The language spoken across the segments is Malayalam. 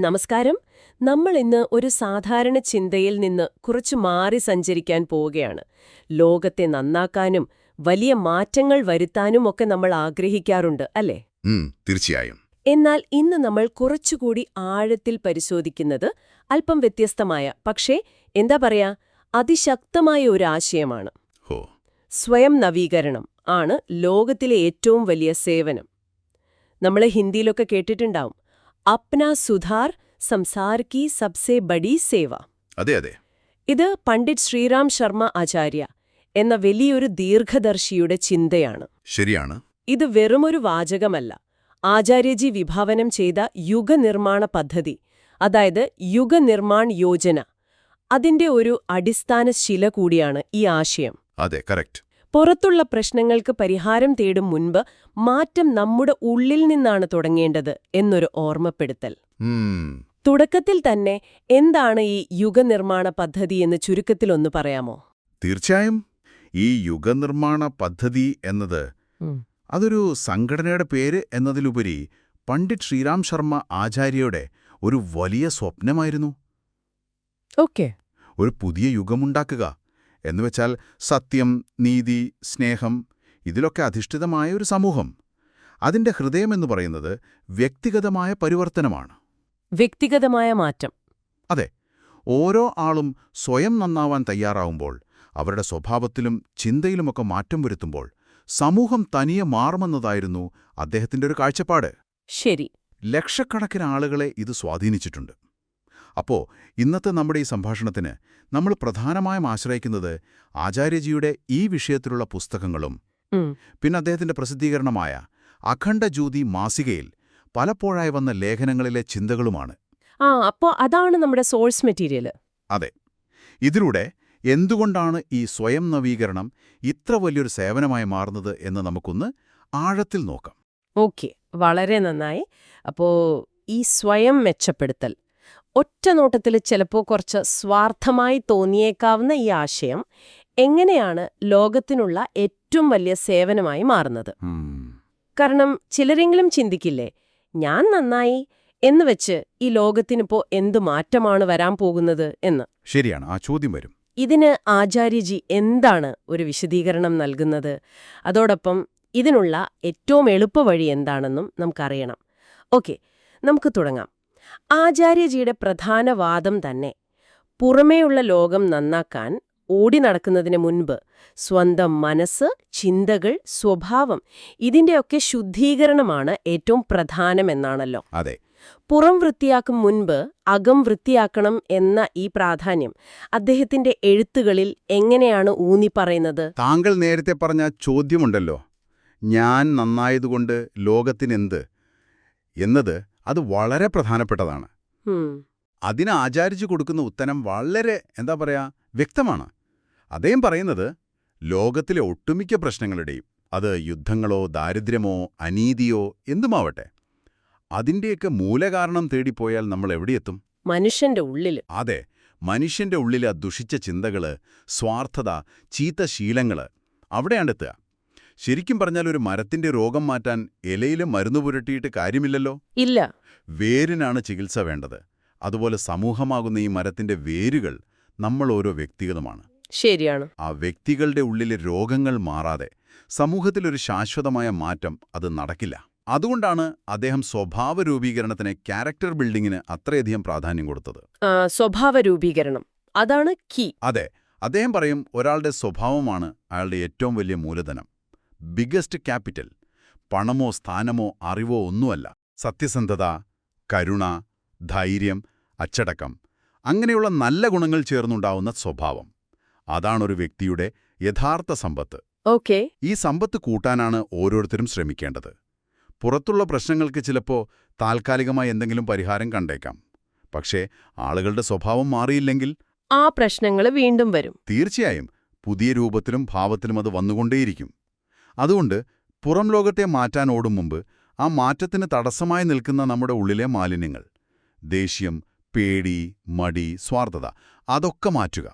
നമസ്കാരം. നമ്മൾ ഇന്ന് ഒരു സാധാരണ ചിന്തയിൽ നിന്ന് കുറച്ച് മാറി സഞ്ചരിക്കാൻ പോവുകയാണ്. ലോകത്തെ നന്നാക്കാനും വലിയ മാറ്റങ്ങൾ വരുത്താനും ഒക്കെ നമ്മൾ ആഗ്രഹിക്കാറുണ്ട് അല്ലേ? തീർച്ചയായും. എന്നാൽ ഇന്ന് നമ്മൾ കുറച്ചുകൂടി ആഴത്തിൽ പരിശോധിക്കുന്നത് അല്പം വ്യത്യസ്തമായ പക്ഷേ എന്താ പറയാ അതിശക്തമായ ഒരു ആശയമാണ്. സ്വയം നവീകരണം ആണ് ലോകത്തിലെ ഏറ്റവും വലിയ സേവനം. നമ്മൾ ഹിന്ദിയിലൊക്കെ കേട്ടിട്ടുണ്ടാവും. അപ്ന സുധാർ സംസാർ കി സബ്സെ ബഡി സേവ. അതെ അതെ. ഇത് പണ്ഡിറ്റ് ശ്രീറാം ശർമ്മ ആചാര്യ എന്ന വലിയൊരു ദീർഘദർശിയുടെ ചിന്തയാണ്. ശരിയാണ്. ഇത് വെറുമൊരു വാചകമല്ല. ആചാര്യജി വിഭാവനം ചെയ്ത യുഗനിർമ്മാണ പദ്ധതി അതായത് യുഗനിർമ്മാൺ യോജന അതിന്റെ ഒരു അടിസ്ഥാന ശില കൂടിയാണ് ഈ ആശയം. അതെ കറക്റ്റ്. പുറത്തുള്ള പ്രശ്നങ്ങൾക്ക് പരിഹാരം തേടും മുൻപ് മാറ്റം നമ്മുടെ ഉള്ളിൽ നിന്നാണ് തുടങ്ങേണ്ടത് എന്നൊരു ഓർമ്മപ്പെടുത്തൽ. തുടക്കത്തിൽ തന്നെ എന്താണ് ഈ യുഗനിർമ്മാണ പദ്ധതി എന്ന് ചുരുക്കത്തിലൊന്ന് പറയാമോ? തീർച്ചയായും. ഈ യുഗനിർമ്മാണ പദ്ധതി എന്നത് അതൊരു സംഘടനയുടെ പേര് എന്നതിലുപരി പണ്ഡിറ്റ് ശ്രീരാം ശർമ്മ ആചാര്യയുടെ ഒരു വലിയ സ്വപ്നമായിരുന്നു. ഓക്കെ. ഒരു പുതിയ യുഗമുണ്ടാക്കുക. എന്നുവെച്ചാൽ സത്യം നീതി സ്നേഹം ഇതിലൊക്കെ അധിഷ്ഠിതമായ ഒരു സമൂഹം. അതിന്റെ ഹൃദയമെന്ന് പറയുന്നത് വ്യക്തിഗതമായ പരിവർത്തനമാണ്. വ്യക്തിഗതമായ മാറ്റം. അതെ ഓരോ ആളും സ്വയം നന്നാവാൻ തയ്യാറാവുമ്പോൾ അവരുടെ സ്വഭാവത്തിലും ചിന്തയിലുമൊക്കെ മാറ്റം വരുത്തുമ്പോൾ സമൂഹം തനിയെ മാറുമെന്നതായിരുന്നു അദ്ദേഹത്തിന്റെ ഒരു കാഴ്ചപ്പാട്. ശരി. ലക്ഷക്കണക്കിന് ആളുകളെ ഇത് സ്വാധീനിച്ചിട്ടുണ്ട്. അപ്പോ ഇന്നത്തെ നമ്മുടെ ഈ സംഭാഷണത്തിന് നമ്മൾ പ്രധാനമായും ആശ്രയിക്കുന്നത് ആചാര്യജിയുടെ ഈ വിഷയത്തിലുള്ള പുസ്തകങ്ങളും പിന്നെ അദ്ദേഹത്തിന്റെ പ്രസിദ്ധീകരണമായ അഖണ്ഡ ജ്യോതി മാസികയിൽ പലപ്പോഴായി വന്ന ലേഖനങ്ങളിലെ ചിന്തകളുമാണ്. ആ അപ്പോ അതാണ് നമ്മുടെ സോഴ്സ് മെറ്റീരിയൽ അതെ. ഇതിലൂടെ എന്തുകൊണ്ടാണ് ഈ സ്വയം നവീകരണം ഇത്ര വലിയൊരു സേവനമായി മാറുന്നത് എന്ന് നമുക്കൊന്ന് ആഴത്തിൽ നോക്കാം. ഓക്കെ. വളരെ നന്നായി. അപ്പോ ഈ സ്വയം മെച്ചപ്പെടുത്തൽ ഒറ്റ നോട്ടത്തിൽ ചിലപ്പോൾ കുറച്ച് സ്വാർത്ഥമായി തോന്നിയേക്കാവുന്ന ഈ ആശയം എങ്ങനെയാണ് ലോകത്തിനുള്ള ഏറ്റവും വലിയ സേവനമായി മാറുന്നത്? കാരണം ചിലരെങ്കിലും ചിന്തിക്കില്ലേ ഞാൻ നന്നായി എന്ന് വെച്ച് ഈ ലോകത്തിനിപ്പോ എന്ത് മാറ്റമാണ് വരാൻ പോകുന്നത് എന്ന്? ശരിയാണ് ആ ചോദ്യം വരും. ഇതിന് ആചാര്യജി എന്താണ് ഒരു വിശദീകരണം നൽകുന്നത്? അതോടൊപ്പം ഇതിനുള്ള ഏറ്റവും എളുപ്പവഴി എന്താണെന്നും നമുക്കറിയണം. ഓക്കെ നമുക്ക് തുടങ്ങാം. ആചാര്യജിയുടെ പ്രധാന വാദം തന്നെ. പുറമേയുള്ള ലോകം നന്നാക്കാൻ ഓടി നടക്കുന്നതിന് മുൻപ് സ്വന്തം മനസ്സ് ചിന്തകൾ സ്വഭാവം ഇതിന്റെയൊക്കെ ശുദ്ധീകരണമാണ് ഏറ്റവും പ്രധാനമെന്നാണല്ലോ. അതെ. പുറം വൃത്തിയാക്കും മുൻപ് അകം വൃത്തിയാക്കണം എന്ന ഈ പ്രാധാന്യം അദ്ദേഹത്തിന്റെ എഴുത്തുകളിൽ എങ്ങനെയാണ് ഊന്നി പറയുന്നത് താങ്കൾ നേരത്തെ പറഞ്ഞ ചോദ്യമുണ്ടല്ലോ. ഞാൻ നന്നായതുകൊണ്ട് ലോകത്തിനെന്ത്? എന്നത് അത് വളരെ പ്രധാനപ്പെട്ടതാണ്. അതിന് ആചാരിച്ചു കൊടുക്കുന്ന ഉത്തരം വളരെ എന്താ പറയാ വ്യക്തമാണ്. അദ്ദേഹം പറയുന്നത് ലോകത്തിലെ ഒട്ടുമിക്ക പ്രശ്നങ്ങളുടെയും അത് യുദ്ധങ്ങളോ ദാരിദ്ര്യമോ അനീതിയോ എന്തുമാവട്ടെ അതിന്റെയൊക്കെ മൂലകാരണം തേടിപ്പോയാൽ നമ്മൾ എവിടെയെത്തും? മനുഷ്യന്റെ ഉള്ളിൽ അതെ മനുഷ്യന്റെ ഉള്ളിലെ ദുഷിച്ച ചിന്തകൾ സ്വാർത്ഥത ചീത്ത ശീലങ്ങൾ അവിടെയാണെത്തുക. ശരിക്കും പറഞ്ഞാൽ ഒരു മരത്തിന്റെ രോഗം മാറ്റാൻ ഇലയിലെ മരുന്ന് പുരട്ടിയിട്ട് കാര്യമില്ലല്ലോ? ഇല്ല. വേരിനാണ് ചികിത്സ വേണ്ടത്. അതുപോലെ സമൂഹമാകുന്ന ഈ മരത്തിന്റെ വേരുകൾ നമ്മൾ ഓരോ വ്യക്തിഗതമാണ്. ശരിയാണ്. ആ വ്യക്തികളുടെ ഉള്ളിലെ രോഗങ്ങൾ മാറാതെ സമൂഹത്തിലൊരു ശാശ്വതമായ മാറ്റം അത് നടക്കില്ല. അതുകൊണ്ടാണ് അദ്ദേഹം സ്വഭാവ രൂപീകരണത്തിന് ക്യാരക്ടർ ബിൽഡിങ്ങിന് അത്രയധികം പ്രാധാന്യം കൊടുത്തത്. സ്വഭാവ രൂപീകരണം. അതാണ് കീ. അതെ. അദ്ദേഹം പറയും ഒരാളുടെ സ്വഭാവമാണ് അയാളുടെ ഏറ്റവും വലിയ മൂലധനം. ബിഗസ്റ്റ് ക്യാപിറ്റൽ പണമോ സ്ഥാനമോ അറിവോ ഒന്നുമല്ല. സത്യസന്ധത കരുണ ധൈര്യം അച്ചടക്കം അങ്ങനെയുള്ള നല്ല ഗുണങ്ങൾ ചേർന്നുണ്ടാവുന്ന സ്വഭാവം. അതാണൊരു വ്യക്തിയുടെ യഥാർത്ഥ സമ്പത്ത്. ഓക്കെ. ഈ സമ്പത്ത് കൂട്ടാനാണ് ഓരോരുത്തരും ശ്രമിക്കേണ്ടത്. പുറത്തുള്ള പ്രശ്നങ്ങൾക്ക് ചിലപ്പോൾ താൽക്കാലികമായി എന്തെങ്കിലും പരിഹാരം കണ്ടേക്കാം. പക്ഷേ ആളുകളുടെ സ്വഭാവം മാറിയില്ലെങ്കിൽ ആ പ്രശ്നങ്ങൾ വീണ്ടും വരും. തീർച്ചയായും പുതിയ രൂപത്തിലും ഭാവത്തിലും അത് വന്നുകൊണ്ടേയിരിക്കും. അതുകൊണ്ട് പുറം ലോകത്തെ മാറ്റാൻ ഓടും മുമ്പ് ആ മാറ്റത്തിന് തടസ്സമായി നിൽക്കുന്ന നമ്മുടെ ഉള്ളിലെ മാലിന്യങ്ങൾ ദേഷ്യം പേടി മടി സ്വാർത്ഥത അതൊക്കെ മാറ്റുക.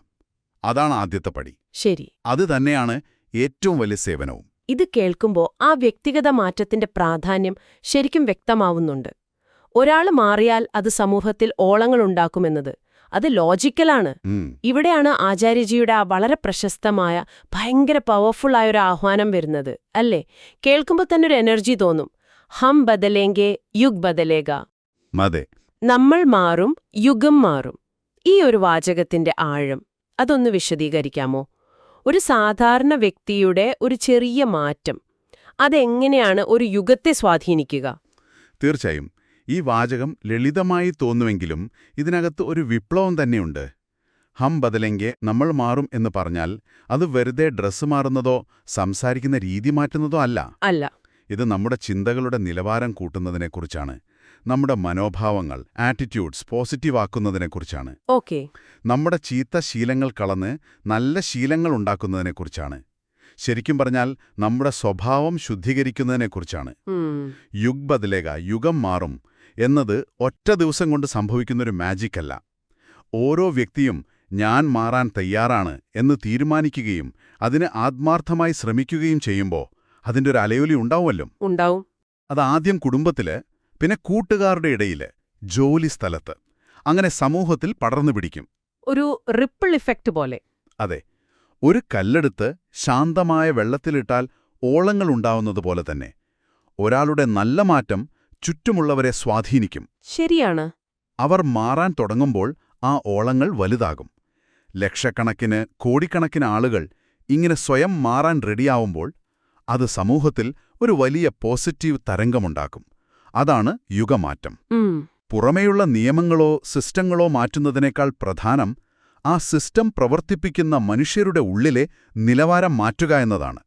അതാണ് ആദ്യത്തെ പടി. ശരി. അത് തന്നെയാണ് ഏറ്റവും വലിയ സേവനവും. ഇത് കേൾക്കുമ്പോൾ ആ വ്യക്തിഗത മാറ്റത്തിന്റെ പ്രാധാന്യം ശരിക്കും വ്യക്തമാവുന്നുണ്ട്. ഒരാൾ മാറിയാൽ അത് സമൂഹത്തിൽ ഓളങ്ങളുണ്ടാക്കുമെന്നത് അത് ലോജിക്കലാണ്. ഇവിടെയാണ് ആചാര്യജിയുടെ ആ വളരെ പ്രശസ്തമായ ഭയങ്കര പവർഫുൾ ആയ ഒരു ആഹ്വാനം വരുന്നത് അല്ലേ? കേൾക്കുമ്പോൾ തന്നെ ഒരു എനർജി തോന്നും. ഹം ബദലേങ്കെ യുഗ് ബദലേക അതെ. നമ്മൾ മാറും യുഗം മാറും. ഈ ഒരു വാചകത്തിന്റെ ആഴം അതൊന്ന് വിശദീകരിക്കാമോ? ഒരു സാധാരണ വ്യക്തിയുടെ ഒരു ചെറിയ മാറ്റം അതെങ്ങനെയാണ് ഒരു യുഗത്തെ സ്വാധീനിക്കുക? തീർച്ചയായും. ഈ വാചകം ലളിതമായി തോന്നുമെങ്കിലും ഇതിനകത്ത് ഒരു വിപ്ലവം തന്നെയുണ്ട്. ഹം ബദലെങ്കെ നമ്മൾ മാറും എന്ന് പറഞ്ഞാൽ അത് വെറുതെ ഡ്രസ്സ് മാറുന്നതോ സംസാരിക്കുന്ന രീതി മാറ്റുന്നതോ അല്ല. അല്ല. ഇത് നമ്മുടെ ചിന്തകളുടെ നിലവാരം കൂട്ടുന്നതിനെക്കുറിച്ചാണ്. നമ്മുടെ മനോഭാവങ്ങൾ ആറ്റിറ്റ്യൂഡ്സ് പോസിറ്റീവ് ആക്കുന്നതിനെക്കുറിച്ചാണ് ഓക്കെ. നമ്മുടെ ചീത്ത ശീലങ്ങൾ കളന്ന് നല്ല ശീലങ്ങൾ ഉണ്ടാക്കുന്നതിനെക്കുറിച്ചാണ്. ശരിക്കും പറഞ്ഞാൽ നമ്മുടെ സ്വഭാവം ശുദ്ധീകരിക്കുന്നതിനെക്കുറിച്ചാണ്. യുഗ് ബദലേക യുഗം മാറും. എന്നത് ഒറ്റ ദിവസം കൊണ്ട് സംഭവിക്കുന്നൊരു മാജിക്കല്ല. ഓരോ വ്യക്തിയും ഞാൻ മാറാൻ തയ്യാറാണ് എന്ന് തീരുമാനിക്കുകയും അതിന് ആത്മാർത്ഥമായി ശ്രമിക്കുകയും ചെയ്യുമ്പോൾ അതിന്റെ ഒരു അലയൊലി ഉണ്ടാവുമല്ലോ? ഉണ്ടാവും. അതാദ്യം കുടുംബത്തിൽ പിന്നെ കൂട്ടുകാരുടെ ഇടയിൽ ജോലി സ്ഥലത്ത്. അങ്ങനെ സമൂഹത്തിൽ പടർന്നു പിടിക്കും. ഒരു റിപ്പിൾ ഇഫക്റ്റ് പോലെ. അതെ. ഒരു കല്ലെടുത്ത് ശാന്തമായ വെള്ളത്തിലിട്ടാൽ ഓളങ്ങളുണ്ടാവുന്നത് പോലെ തന്നെ. ഒരാളുടെ നല്ല മാറ്റം ചുറ്റുമുള്ളവരെ സ്വാധീനിക്കും. ശരിയാണ്. അവർ മാറാൻ തുടങ്ങുമ്പോൾ ആ ഓളങ്ങൾ വലുതാകും. ലക്ഷക്കണക്കിന് കോടിക്കണക്കിന് ആളുകൾ ഇങ്ങനെ സ്വയം മാറാൻ റെഡിയാവുമ്പോൾ അത് സമൂഹത്തിൽ ഒരു വലിയ പോസിറ്റീവ് തരംഗമുണ്ടാക്കും. അതാണ് യുഗമാറ്റം. പുറമേയുള്ള നിയമങ്ങളോ സിസ്റ്റങ്ങളോ മാറ്റുന്നതിനേക്കാൾ പ്രധാനം ആ സിസ്റ്റം പ്രവർത്തിപ്പിക്കുന്ന മനുഷ്യരുടെ ഉള്ളിലെ നിലവാരം മാറ്റുക എന്നതാണ്.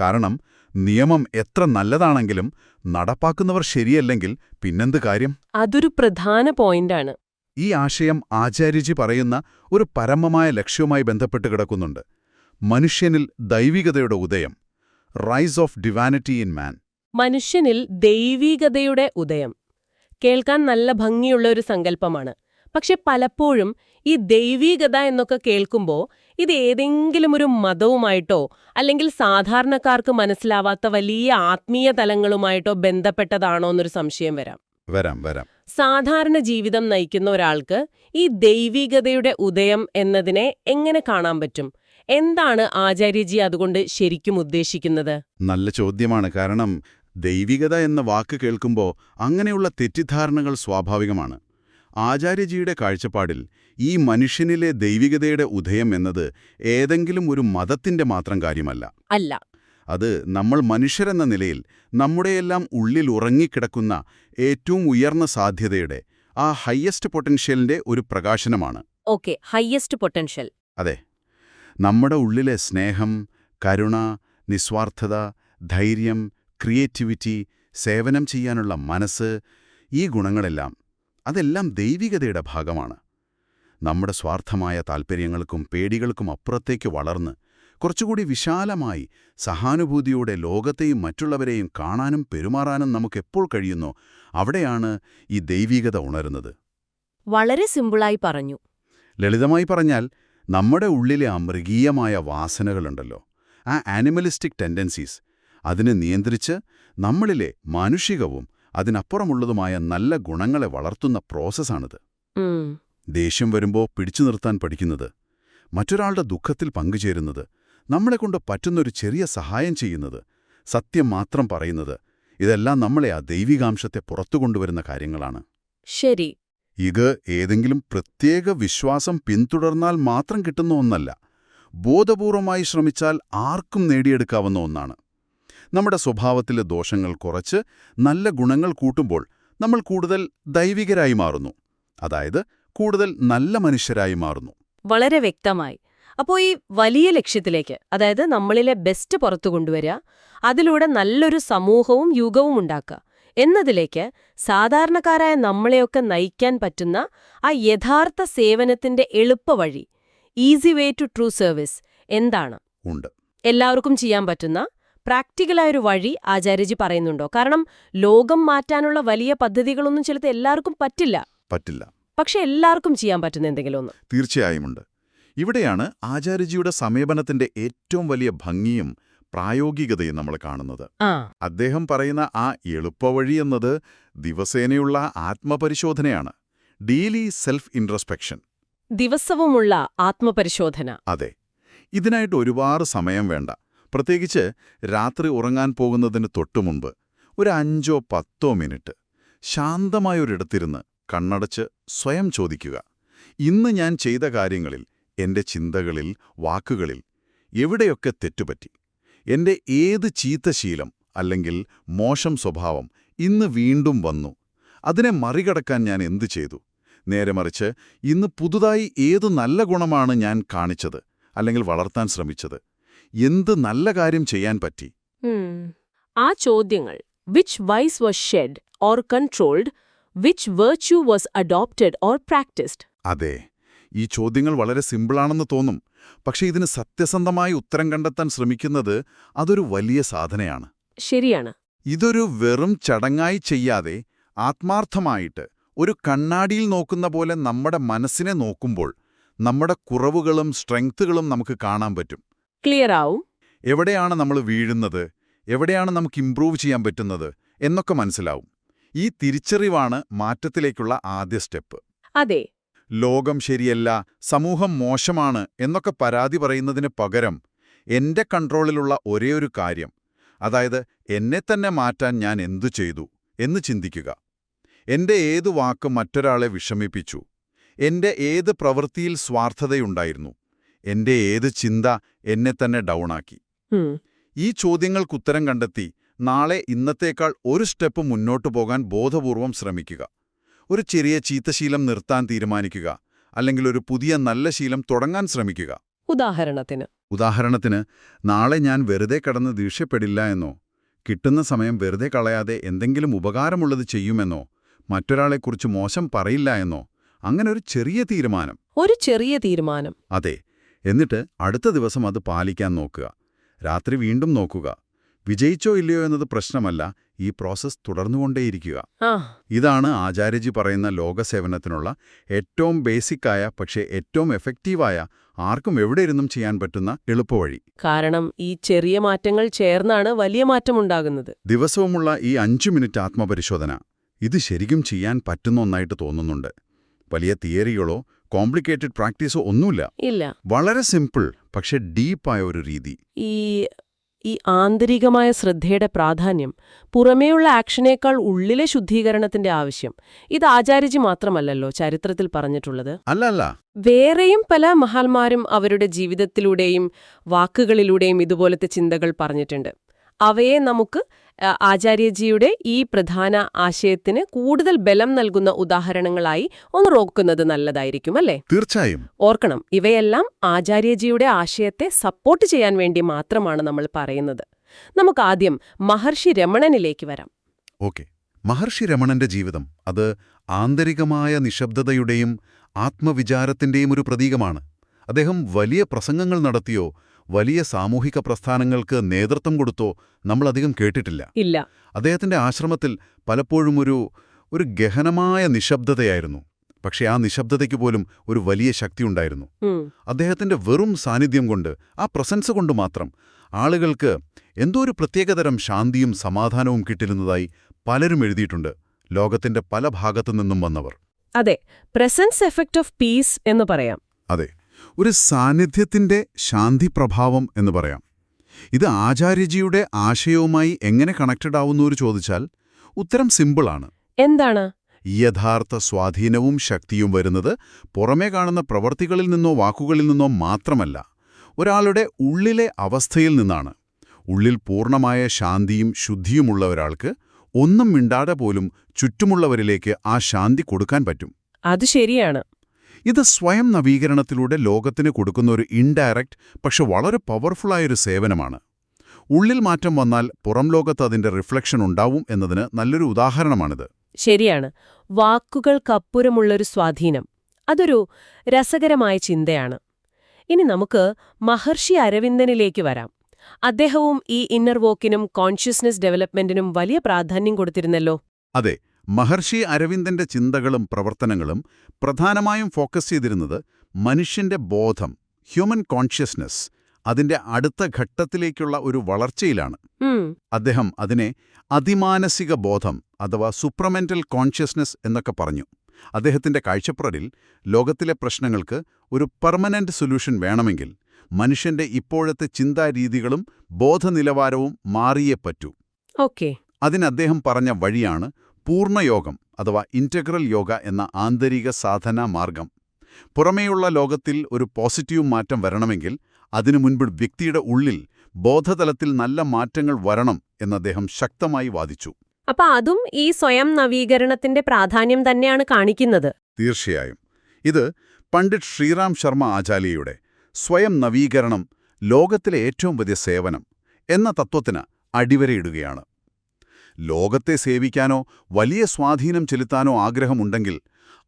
കാരണം നിയമം എത്ര നല്ലതാണെങ്കിലും നടപ്പാക്കുന്നവർ ശരിയല്ലെങ്കിൽ പിന്നെന്ത് കാര്യം? അതൊരു പ്രധാന പോയിന്റാണ്. ഈ ആശയം ആചാര്യജി പറയുന്ന ഒരു പരമമായ ലക്ഷ്യവുമായി ബന്ധപ്പെട്ട് കിടക്കുന്നുണ്ട്. മനുഷ്യനിൽ ദൈവികതയുടെ ഉദയം. Rise of divinity in man മനുഷ്യനിൽ ദൈവികതയുടെ ഉദയം. കേൾക്കാൻ നല്ല ഭംഗിയുള്ള ഒരു സങ്കല്പമാണ്. പക്ഷെ പലപ്പോഴും ഈ ദൈവീകത എന്നൊക്കെ കേൾക്കുമ്പോൾ ഇത് ഏതെങ്കിലും ഒരു മതവുമായിട്ടോ അല്ലെങ്കിൽ സാധാരണക്കാർക്ക് മനസ്സിലാവാത്ത വലിയ ആത്മീയ തലങ്ങളുമായിട്ടോ ബന്ധപ്പെട്ടതാണോ എന്നൊരു സംശയം വരാം. വരാം വരാം. സാധാരണ ജീവിതം നയിക്കുന്ന ഒരാൾക്ക് ഈ ദൈവികതയുടെ ഉദയം എന്നതിനെ എങ്ങനെ കാണാൻ പറ്റും? എന്താണ് ആചാര്യജി അതുകൊണ്ട് ശരിക്കും ഉദ്ദേശിക്കുന്നത്? നല്ല ചോദ്യമാണ്. കാരണം ദൈവികത എന്ന വാക്ക് കേൾക്കുമ്പോൾ അങ്ങനെയുള്ള തെറ്റിദ്ധാരണകൾ സ്വാഭാവികമാണ്. ആചാര്യജിയുടെ കാഴ്ചപ്പാടിൽ ഈ മനുഷ്യനിലെ ദൈവികതയുടെ ഉദയം എന്നത് ഏതെങ്കിലും ഒരു മതത്തിന്റെ മാത്രം കാര്യമല്ല. അല്ല. അത് നമ്മൾ മനുഷ്യരെന്ന നിലയിൽ നമ്മുടെയെല്ലാം ഉള്ളിൽ ഉറങ്ങിക്കിടക്കുന്ന ഏറ്റവും ഉയർന്ന സാധ്യതയുടെ ആ ഹയ്യസ്റ്റ് പൊട്ടൻഷ്യലിന്റെ ഒരു പ്രകാശനമാണ്. ഓക്കെ ഹയ്യസ്റ്റ് പൊട്ടൻഷ്യൽ അതെ. നമ്മുടെ ഉള്ളിലെ സ്നേഹം കരുണ നിസ്വാർത്ഥത ധൈര്യം ക്രിയേറ്റിവിറ്റി സേവനം ചെയ്യാനുള്ള മനസ്സ് ഈ ഗുണങ്ങളെല്ലാം അതെല്ലാം ദൈവികതയുടെ ഭാഗമാണ്. നമ്മുടെ സ്വാർത്ഥമായ താൽപ്പര്യങ്ങൾക്കും പേടികൾക്കും അപ്പുറത്തേക്ക് വളർന്ന് കുറച്ചുകൂടി വിശാലമായി സഹാനുഭൂതിയോടെ ലോകത്തെയും മറ്റുള്ളവരെയും കാണാനും പെരുമാറാനും നമുക്കെപ്പോൾ കഴിയുന്നോ അവിടെയാണ് ഈ ദൈവികത ഉണരുന്നത്. വളരെ സിമ്പിളായി പറഞ്ഞു. ലളിതമായി പറഞ്ഞാൽ നമ്മുടെ ഉള്ളിലെ ആ മൃഗീയമായ വാസനകളുണ്ടല്ലോ. ആ ആനിമലിസ്റ്റിക് ടെൻഡൻസീസ് അതിനെ നിയന്ത്രിച്ച് നമ്മളിലെ മാനുഷികവും അതിനപ്പുറമുള്ളതുമായ നല്ല ഗുണങ്ങളെ വളർത്തുന്ന പ്രോസസ്സാണിത്. ദേഷ്യം വരുമ്പോൾ പിടിച്ചു നിർത്താൻ പഠിക്കുന്നത് മറ്റൊരാളുടെ ദുഃഖത്തിൽ പങ്കുചേരുന്നത് നമ്മളെക്കൊണ്ട് പറ്റുന്നൊരു ചെറിയ സഹായം ചെയ്യുന്നത് സത്യം മാത്രം പറയുന്നത് ഇതെല്ലാം നമ്മളെ ആ ദൈവികാംശത്തെ പുറത്തുകൊണ്ടുവരുന്ന കാര്യങ്ങളാണ്. ശരി. ഇത് ഏതെങ്കിലും പ്രത്യേക വിശ്വാസം പിന്തുടർന്നാൽ മാത്രം കിട്ടുന്ന ഒന്നല്ല ബോധപൂർവമായി ശ്രമിച്ചാൽ ആർക്കും നേടിയെടുക്കാവുന്ന ഒന്നാണ്. നമ്മുടെ സ്വഭാവത്തിലെ ദോഷങ്ങൾ കുറച്ച് നല്ല ഗുണങ്ങൾ കൂട്ടുമ്പോൾ നമ്മൾ കൂടുതൽ ദൈവികരായി മാറുന്നു. അതായത് കൂടുതൽ നല്ല മനുഷ്യരായി മാറുന്നു. വളരെ വ്യക്തമായി. അപ്പോൾ ഈ വലിയ ലക്ഷ്യത്തിലേക്ക് അതായത് നമ്മളിലെ ബെസ്റ്റ് പുറത്തു കൊണ്ടുവരിക അതിലൂടെ നല്ലൊരു സമൂഹവും യുഗവും ഉണ്ടാക്കുക എന്നതിലേക്ക് സാധാരണക്കാരായ നമ്മളെയൊക്കെ നയിക്കാൻ പറ്റുന്ന ആ യഥാർത്ഥ സേവനത്തിന്റെ എളുപ്പവഴി easy way to true service എന്താണ്? ഉണ്ട്. എല്ലാവർക്കും ചെയ്യാൻ പറ്റുന്ന പ്രാക്ടിക്കലായൊരു വഴി ആചാര്യജി പറയുന്നുണ്ടോ? കാരണം ലോകം മാറ്റാനുള്ള വലിയ പദ്ധതികളൊന്നും ചിലത് എല്ലാവർക്കും പറ്റില്ല. പറ്റില്ല. പക്ഷെ എല്ലാവർക്കും ചെയ്യാൻ പറ്റുന്ന എന്തെങ്കിലും ഒന്ന്. തീർച്ചയായുമുണ്ട് ഇവിടെയാണ് ആചാര്യജിയുടെ സമീപനത്തിന്റെ ഏറ്റവും വലിയ ഭംഗിയും പ്രായോഗികതയും നമ്മൾ കാണുന്നത്. അദ്ദേഹം പറയുന്ന ആ എളുപ്പവഴി എന്നത് ദിവസേനയുള്ള ആത്മപരിശോധനയാണ്. ഡെയിലി സെൽഫ് ഇൻട്രസ്പെക്ഷൻ ദിവസവുമുള്ള ആത്മപരിശോധന. അതെ. ഇതിനായിട്ട് ഒരുപാട് സമയം വേണ്ട. പ്രത്യേകിച്ച് രാത്രി ഉറങ്ങാൻ പോകുന്നതിന് തൊട്ടുമുമ്പ് ഒരു അഞ്ചോ പത്തോ മിനിറ്റ് ശാന്തമായൊരിടത്തിരുന്ന് കണ്ണടച്ച് സ്വയം ചോദിക്കുക. ഇന്ന് ഞാൻ ചെയ്ത കാര്യങ്ങളിൽ എന്റെ ചിന്തകളിൽ വാക്കുകളിൽ എവിടെയൊക്കെ തെറ്റുപറ്റി? എന്റെ ഏത് ചീത്തശീലം അല്ലെങ്കിൽ മോശം സ്വഭാവം ഇന്ന് വീണ്ടും വന്നു? അതിനെ മറികടക്കാൻ ഞാൻ എന്തു ചെയ്തു? നേരെ മറിച്ച് ഇന്ന് പുതുതായി ഏതു നല്ല ഗുണമാണ് ഞാൻ കാണിച്ചത് അല്ലെങ്കിൽ വളർത്താൻ ശ്രമിച്ചത്? എന്ത് നല്ല കാര്യം ചെയ്യാൻ പറ്റി? ആ ചോദ്യങ്ങൾ which vice was shed or controlled which virtue was adopted or practised അതെ ഈ ചോദ്യങ്ങൾ വളരെ സിമ്പിളാണെന്ന് തോന്നും. പക്ഷേ ഇതിന് സത്യസന്ധമായി ഉത്തരം കണ്ടെത്താൻ ശ്രമിക്കുന്നത് അതൊരു വലിയ സാധനയാണ്. ശരിയാണ്. ഇതൊരു വെറും ചടങ്ങായി ചെയ്യാതെ ആത്മാർത്ഥമായിട്ട് ഒരു കണ്ണാടിയിൽ നോക്കുന്ന പോലെ നമ്മുടെ മനസ്സിനെ നോക്കുമ്പോൾ നമ്മുടെ കുറവുകളും സ്ട്രെങ്ത്തുകളും നമുക്ക് കാണാൻ പറ്റും. ക്ലിയർ ആവും എവിടെയാണ് നമ്മൾ വീഴുന്നത്? എവിടെയാണ് നമുക്ക് ഇംപ്രൂവ് ചെയ്യാൻ പറ്റുന്നത്? എന്നൊക്കെ മനസ്സിലാവും. ഈ തിരിച്ചറിവാണ് മാറ്റത്തിലേക്കുള്ള ആദ്യ സ്റ്റെപ്പ്. അതെ. ലോകം ശരിയല്ല സമൂഹം മോശമാണ് എന്നൊക്കെ പരാതി പറയുന്നതിന് പകരം എന്റെ കൺട്രോളിലുള്ള ഒരേയൊരു കാര്യം അതായത് എന്നെ തന്നെ മാറ്റാൻ ഞാൻ എന്തു ചെയ്തു എന്ന് ചിന്തിക്കുക. എന്റെ ഏതു വാക്ക് മറ്റൊരാളെ വിഷമിപ്പിച്ചു? എന്റെ ഏത് പ്രവൃത്തിയിൽ സ്വാർത്ഥതയുണ്ടായിരുന്നു? എന്റെ ഏത് ചിന്ത എന്നെ തന്നെ ഡൗണാക്കി. ആക്കി ഈ ചോദ്യങ്ങൾക്കുത്തരം കണ്ടെത്തി നാളെ ഇന്നത്തേക്കാൾ ഒരു സ്റ്റെപ്പ് മുന്നോട്ടു പോകാൻ ബോധപൂർവം ശ്രമിക്കുക. ഒരു ചെറിയ ചീത്തശീലം നിർത്താൻ തീരുമാനിക്കുക. അല്ലെങ്കിൽ ഒരു പുതിയ നല്ല ശീലം തുടങ്ങാൻ ശ്രമിക്കുക. ഉദാഹരണത്തിന്. ഉദാഹരണത്തിന് നാളെ ഞാൻ വെറുതെ കടന്ന് ദേഷ്യപ്പെടില്ല എന്നോ കിട്ടുന്ന സമയം വെറുതെ കളയാതെ എന്തെങ്കിലും ഉപകാരമുള്ളത് ചെയ്യുമെന്നോ മറ്റൊരാളെക്കുറിച്ച് മോശം പറയില്ല എന്നോ അങ്ങനെ ഒരു ചെറിയ തീരുമാനം. ഒരു ചെറിയ തീരുമാനം. അതെ എന്നിട്ട് അടുത്ത ദിവസം അത് പാലിക്കാൻ നോക്കുക. രാത്രി വീണ്ടും നോക്കുക. വിജയിച്ചോ ഇല്ലയോ എന്നത് പ്രശ്നമല്ല ഈ പ്രോസസ് തുടർന്നുകൊണ്ടേയിരിക്കുക. ഇതാണ് ആചാര്യജി പറയുന്ന ലോകസേവനത്തിനുള്ള ഏറ്റവും ബേസിക്കായ പക്ഷേ ഏറ്റവും എഫക്റ്റീവായ ആർക്കും എവിടെ ഇരുന്നും ചെയ്യാൻ പറ്റുന്ന എളുപ്പവഴി. കാരണം ഈ ചെറിയ മാറ്റങ്ങൾ ചേർന്നാണ് വലിയ മാറ്റമുണ്ടാകുന്നത്. ദിവസവുമുള്ള ഈ അഞ്ചു മിനിറ്റ് ആത്മപരിശോധന ഇത് ശരിക്കും ചെയ്യാൻ പറ്റുന്ന ഒന്നായിട്ട് തോന്നുന്നുണ്ട്. വലിയ തിയറികളോ കോംപ്ലിക്കേറ്റഡ് പ്രാക്ടീസോ ഒന്നുമില്ല. ഇല്ല. വളരെ സിമ്പിൾ പക്ഷെ ഡീപ്പായ ഒരു രീതി. ഈ ഈ ആന്തരികമായ ശ്രദ്ധയുടെ പ്രാധാന്യം പുറമേയുള്ള ആക്ഷനേക്കാൾ ഉള്ളിലെ ശുദ്ധീകരണത്തിന്റെ ആവശ്യം ഇത് ആചാര്യജി മാത്രമല്ലല്ലോ ചരിത്രത്തിൽ പറഞ്ഞിട്ടുള്ളത്. അല്ല അല്ല. വേറെയും പല മഹാന്മാരും അവരുടെ ജീവിതത്തിലൂടെയും വാക്കുകളിലൂടെയും ഇതുപോലത്തെ ചിന്തകൾ പറഞ്ഞിട്ടുണ്ട്. അവയെ നമുക്ക് ആചാര്യജിയുടെ ഈ പ്രധാന ആശയത്തിന് കൂടുതൽ ബലം നൽകുന്ന ഉദാഹരണങ്ങളായി ഒന്ന് റോക്കുന്നത് നല്ലതായിരിക്കും അല്ലേ? തീർച്ചയായും. ഓർക്കണം ഇവയെല്ലാം ആചാര്യജിയുടെ ആശയത്തെ സപ്പോർട്ട് ചെയ്യാൻ വേണ്ടി മാത്രമാണ് നമ്മൾ പറയുന്നത്. നമുക്ക് ആദ്യം മഹർഷി രമണനിലേക്ക് വരാം. ഓക്കെ. മഹർഷി രമണന്റെ ജീവിതം അത് ആന്തരികമായ നിശബ്ദതയുടെയും ആത്മവിചാരത്തിന്റെയും ഒരു പ്രതീകമാണ്. അദ്ദേഹം വലിയ പ്രസംഗങ്ങൾ നടത്തിയോ വലിയ സാമൂഹിക പ്രസ്ഥാനങ്ങൾക്ക് നേതൃത്വം കൊടുത്തോ നമ്മളധികം കേട്ടിട്ടില്ല. ഇല്ല. അദ്ദേഹത്തിന്റെ ആശ്രമത്തിൽ പലപ്പോഴും ഒരു ഒരു ഗഹനമായ നിശബ്ദതയായിരുന്നു. പക്ഷേ ആ നിശബ്ദതയ്ക്ക് പോലും ഒരു വലിയ ശക്തിയുണ്ടായിരുന്നു ഉണ്ടായിരുന്നു. അദ്ദേഹത്തിന്റെ വെറും സാന്നിധ്യം കൊണ്ട് ആ പ്രസൻസ് കൊണ്ട് മാത്രം ആളുകൾക്ക് എന്തോ ഒരു പ്രത്യേകതരം ശാന്തിയും സമാധാനവും കിട്ടിരുന്നതായി പലരും എഴുതിയിട്ടുണ്ട്. ലോകത്തിന്റെ പല ഭാഗത്തു നിന്നും വന്നവർ. അതെ പ്രസൻസ് എഫക്റ്റ് ഓഫ് പീസ് എന്ന് പറയാം. അതെ. ഒരു സാന്നിധ്യത്തിന്റെ ശാന്തിപ്രഭാവം എന്ന് പറയാം. ഇത് ആചാര്യജിയുടെ ആശയവുമായി എങ്ങനെ കണക്റ്റഡ് ആവുന്നു എന്ന് ചോദിച്ചാൽ ഉത്തരം സിമ്പിളാണ് എന്താണ്? യഥാർത്ഥ സ്വാധീനവും ശക്തിയും വരുന്നത് പുറമേ കാണുന്ന പ്രവൃത്തികളിൽ നിന്നോ വാക്കുകളിൽ നിന്നോ മാത്രമല്ല ഒരാളുടെ ഉള്ളിലെ അവസ്ഥയിൽ നിന്നാണ്. ഉള്ളിൽ പൂർണമായ ശാന്തിയും ശുദ്ധിയുമുള്ള ഒരാൾക്ക് ഒന്നും മിണ്ടാതെ പോലും ചുറ്റുമുള്ളവരിലേക്ക് ആ ശാന്തി കൊടുക്കാൻ പറ്റും. അത് ശരിയാണ്. ഇത് സ്വയം നവീകരണത്തിലൂടെ ലോകത്തിന് കൊടുക്കുന്ന ഒരു ഇൻഡയറക്റ്റ് പക്ഷെ വളരെ പവർഫുള്ളായൊരു സേവനമാണ്. ഉള്ളിൽ മാറ്റം വന്നാൽ പുറം ലോകത്ത് അതിന്റെ റിഫ്ലക്ഷൻ ഉണ്ടാവും എന്നതിന് നല്ലൊരു ഉദാഹരണമാണിത്. ശരിയാണ്. വാക്കുകൾക്കപ്പുറമുള്ളൊരു സ്വാധീനം. അതൊരു രസകരമായ ചിന്തയാണ്. ഇനി നമുക്ക് മഹർഷി അരവിന്ദനിലേക്ക് വരാം. അദ്ദേഹവും ഈ ഇന്നർ വോക്കിനും കോൺഷ്യസ്നെസ് ഡെവലപ്മെന്റിനും വലിയ പ്രാധാന്യം കൊടുത്തിരുന്നല്ലോ. അതെ. മഹർഷി അരവിന്ദന്റെ ചിന്തകളും പ്രവർത്തനങ്ങളും പ്രധാനമായും ഫോക്കസ് ചെയ്തിരുന്നത് മനുഷ്യന്റെ ബോധം ഹ്യൂമൻ കോൺഷ്യസ്നെസ് അതിന്റെ അടുത്ത ഘട്ടത്തിലേക്കുള്ള ഒരു വളർച്ചയിലാണ്. അദ്ദേഹം അതിനെ അതിമാനസിക ബോധം അഥവാ സുപ്രമെന്റൽ കോൺഷ്യസ്നെസ് എന്നൊക്കെ പറഞ്ഞു. അദ്ദേഹത്തിന്റെ കാഴ്ചപ്പാടിൽ ലോകത്തിലെ പ്രശ്നങ്ങൾക്ക് ഒരു പെർമനന്റ് സൊല്യൂഷൻ വേണമെങ്കിൽ മനുഷ്യന്റെ ഇപ്പോഴത്തെ ചിന്താരീതികളും ബോധനിലവാരവും മാറിയേ പറ്റൂ. ഓക്കെ. അതിനദ്ദേഹം പറഞ്ഞ വഴിയാണ് പൂർണയോഗം അഥവാ ഇന്റഗ്രൽ യോഗ എന്ന ആന്തരിക സാധനാ മാർഗം. പുറമേയുള്ള ലോകത്തിൽ ഒരു പോസിറ്റീവ് മാറ്റം വരണമെങ്കിൽ അതിനു മുൻപ് വ്യക്തിയുടെ ഉള്ളിൽ ബോധതലത്തിൽ നല്ല മാറ്റങ്ങൾ വരണം എന്ന് അദ്ദേഹം ശക്തമായി വാദിച്ചു. അപ്പൊ അതും ഈ സ്വയം നവീകരണത്തിന്റെ പ്രാധാന്യം തന്നെയാണ് കാണിക്കുന്നത്. തീർച്ചയായും. ഇത് പണ്ഡിറ്റ് ശ്രീറാം ശർമ്മ ആചാര്യയുടെ സ്വയം നവീകരണം ലോകത്തിലെ ഏറ്റവും വലിയ സേവനം എന്ന തത്വത്തിന് അടിവരയിടുകയാണ്. ലോകത്തെ സേവിക്കാനോ വലിയ സ്വാധീനം ചെലുത്താനോ ആഗ്രഹമുണ്ടെങ്കിൽ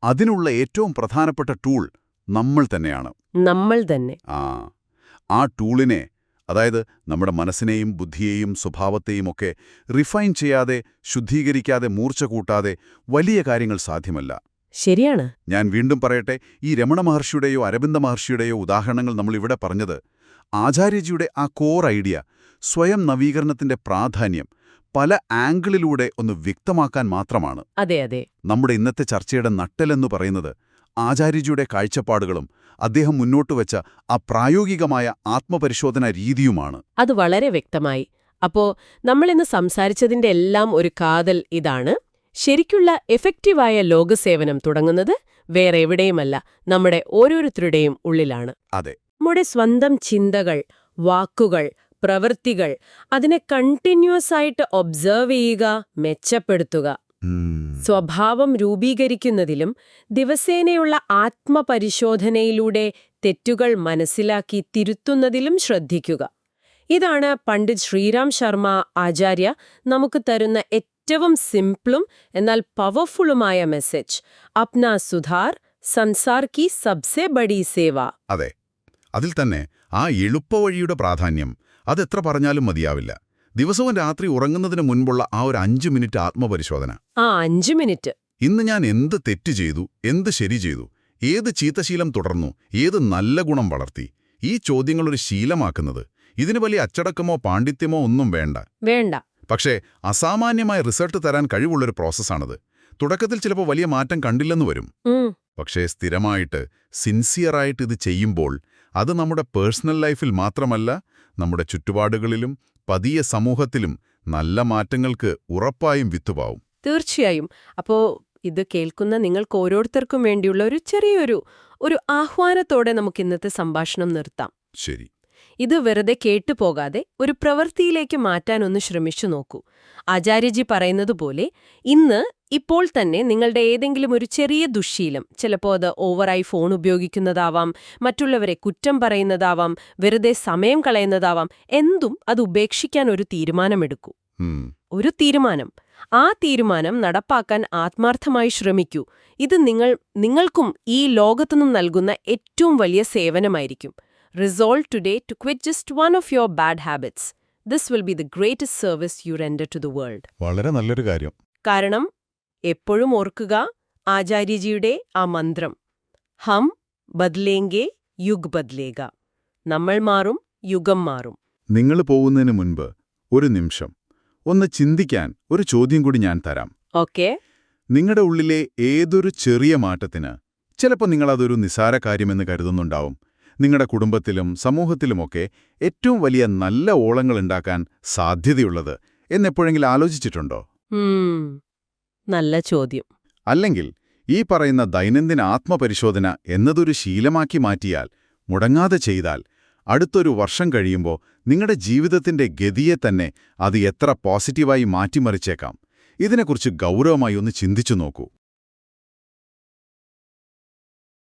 അതിനുള്ള ഏറ്റവും പ്രധാനപ്പെട്ട ടൂൾ നമ്മൾ തന്നെയാണ്. നമ്മൾ തന്നെ. ആ ആ ടൂളിനെ അതായത് നമ്മുടെ മനസ്സിനെയും ബുദ്ധിയെയും സ്വഭാവത്തെയും ഒക്കെ റിഫൈൻ ചെയ്യാതെ ശുദ്ധീകരിക്കാതെ മൂർച്ച കൂട്ടാതെ വലിയ കാര്യങ്ങൾ സാധ്യമല്ല. ശരിയാണ്. ഞാൻ വീണ്ടും പറയട്ടെ ഈ രമണ മഹർഷിയുടെയോ അരവിന്ദ മഹർഷിയുടെയോ ഉദാഹരണങ്ങൾ നമ്മൾ ഇവിടെ പറഞ്ഞത് ആചാര്യജിയുടെ ആ കോർ ഐഡിയ സ്വയം നവീകരണത്തിന്റെ പ്രാധാന്യം പല ആംഗിളിലൂടെ ഒന്ന് വ്യക്തമാക്കാൻ മാത്രമാണ് അതെ അതെ. നമ്മുടെ ഇന്നത്തെ ചർച്ചയുടെ നട്ടലെന്ന് പറയുന്നത് ആചാര്യജിയുടെ കാഴ്ചപ്പാടുകളും അദ്ദേഹം മുന്നോട്ട് വെച്ച ആ പ്രായോഗികമായ ആത്മപരിശോധന രീതിയുമാണ്. അത് വളരെ വ്യക്തമായി. അപ്പോ നമ്മളിന്ന് സംസാരിച്ചതിന്റെ എല്ലാം ഒരു കാതൽ ഇതാണ്. ശരിക്കുള്ള എഫക്റ്റീവായ ലോകസേവനം തുടങ്ങുന്നത് വേറെ എവിടെയുമല്ല നമ്മുടെ ഓരോരുത്തരുടെയും ഉള്ളിലാണ്. അതെ. നമ്മുടെ സ്വന്തം ചിന്തകൾ വാക്കുകൾ പ്രവൃത്തികൾ. അതിനെ കണ്ടിന്യൂസ് ആയിട്ട് ഒബ്സേർവ് ചെയ്യുക മെച്ചപ്പെടുത്തുക. സ്വഭാവം രൂപീകരിക്കുന്നതിലും ദിവസേനയുള്ള ആത്മപരിശോധനയിലൂടെ തെറ്റുകൾ മനസ്സിലാക്കി തിരുത്തുന്നതിലും ശ്രദ്ധിക്കുക. ഇതാണ് പണ്ഡിറ്റ് ശ്രീറാം ശർമ്മ ആചാര്യ നമുക്ക് തരുന്ന ഏറ്റവും സിംപിളും എന്നാൽ പവർഫുള്ളുമായ മെസ്സേജ് അപ്ന സുധാർ സംസാർ കി സബ്സെ ബഡി സേവ. അതെ. അതിൽ തന്നെ ആ എളുപ്പവഴിയുടെ പ്രാധാന്യം അതെത്ര പറഞ്ഞാലും മതിയാവില്ല. ദിവസവും രാത്രി ഉറങ്ങുന്നതിന് മുൻപുള്ള ആ ഒരു അഞ്ചു മിനിറ്റ് ആത്മപരിശോധന. ആ അഞ്ചു മിനിറ്റ്. ഇന്ന് ഞാൻ എന്ത് തെറ്റ് ചെയ്തു എന്ത് ശരി ചെയ്തു ഏത് ചീത്തശീലം തുടർന്നു ഏത് നല്ല ഗുണം വളർത്തി ഈ ചോദ്യങ്ങളൊരു ശീലമാക്കുന്നത് ഇതിന് വലിയ അച്ചടക്കമോ പാണ്ഡിത്യമോ ഒന്നും വേണ്ട. വേണ്ട. പക്ഷേ അസാമാന്യമായ റിസൾട്ട് തരാൻ കഴിവുള്ളൊരു പ്രോസസ്സാണത്. തുടക്കത്തിൽ ചിലപ്പോൾ വലിയ മാറ്റം കണ്ടില്ലെന്ന് വരും. പക്ഷേ സ്ഥിരമായിട്ട് സിൻസിയറായിട്ട് ഇത് ചെയ്യുമ്പോൾ അത് നമ്മുടെ പേഴ്സണൽ ലൈഫിൽ മാത്രമല്ല നമ്മുടെ ചുറ്റുപാടുകളിലും പതിയ സമൂഹത്തിലും നല്ല മാറ്റങ്ങൾക്ക് ഉറപ്പായും വിത്തുപാവും തീർച്ചയായും. അപ്പോൾ ഇത് കേൾക്കുന്ന നിങ്ങൾക്ക് ഓരോരുത്തർക്കും വേണ്ടിയുള്ള ഒരു ചെറിയൊരു ഒരു ആഹ്വാനത്തോടെ നമുക്ക് ഇന്നത്തെ സംഭാഷണം നിർത്താം. ശരി. ഇത് വെറുതെ കേട്ടുപോകാതെ ഒരു പ്രവൃത്തിയിലേക്ക് മാറ്റാനൊന്ന് ശ്രമിച്ചു നോക്കൂ. ആചാര്യജി പറയുന്നതുപോലെ ഇന്ന് ഇപ്പോൾ തന്നെ നിങ്ങളുടെ ഏതെങ്കിലും ഒരു ചെറിയ ദുശ്ശീലം ചിലപ്പോൾ അത് ഓവറായി ഫോൺ ഉപയോഗിക്കുന്നതാവാം മറ്റുള്ളവരെ കുറ്റം പറയുന്നതാവാം വെറുതെ സമയം കളയുന്നതാവാം എന്തും അത് ഉപേക്ഷിക്കാൻ ഒരു തീരുമാനമെടുക്കൂ. ഒരു തീരുമാനം. ആ തീരുമാനം നടപ്പാക്കാൻ ആത്മാർത്ഥമായി ശ്രമിക്കൂ. ഇത് നിങ്ങൾ നിങ്ങൾക്കും ഈ ലോകത്തുനിന്നും നൽകുന്ന ഏറ്റവും വലിയ സേവനമായിരിക്കും. Resolve today to quit just one of your bad habits. This will be the greatest service you render to the world. വളരെ നല്ലൊരു കാര്യം. കാരണം എപ്പോഴും ഓർക്കുക ആചാര്യജിയുടെ ആ മന്ത്രം. ഹം ബദ്ലേങ്കെ യുഗ് ബദ്ലേക നമ്മൾ മാറും യുഗം മാറും. നിങ്ങൾ പോകുന്നതിന് മുൻപ് ഒരു നിമിഷം. ഒന്ന് ചിന്തിക്കാൻ ഒരു ചോദ്യം കൂടി ഞാൻ തരാം. ഓക്കേ. നിങ്ങളുടെ ഉള്ളിലെ ഏതൊരു ചെറിയ മാറ്റത്തിന് ചിലപ്പോൾ നിങ്ങൾ അതൊരു നിസാര കാര്യമെന്ന് കരുതുന്നുണ്ടാവും. നിങ്ങളുടെ കുടുംബത്തിലും സമൂഹത്തിലുമൊക്കെ ഏറ്റവും വലിയ നല്ല ഓളങ്ങളുണ്ടാക്കാൻ സാധ്യതയുള്ളത് എന്നെപ്പോഴെങ്കിലും ആലോചിച്ചിട്ടുണ്ടോ? നല്ല ചോദ്യം. അല്ലെങ്കിൽ ഈ പറയുന്ന ദൈനംദിന ആത്മപരിശോധന എന്നതൊരു ശീലമാക്കി മാറ്റിയാൽ മുടങ്ങാതെ ചെയ്താൽ അടുത്തൊരു വർഷം കഴിയുമ്പോൾ നിങ്ങളുടെ ജീവിതത്തിന്റെ ഗതിയെ തന്നെ അത് എത്ര പോസിറ്റീവായി മാറ്റിമറിച്ചേക്കാം. ഇതിനെക്കുറിച്ച് ഗൗരവമായി ഒന്ന് ചിന്തിച്ചു നോക്കൂ.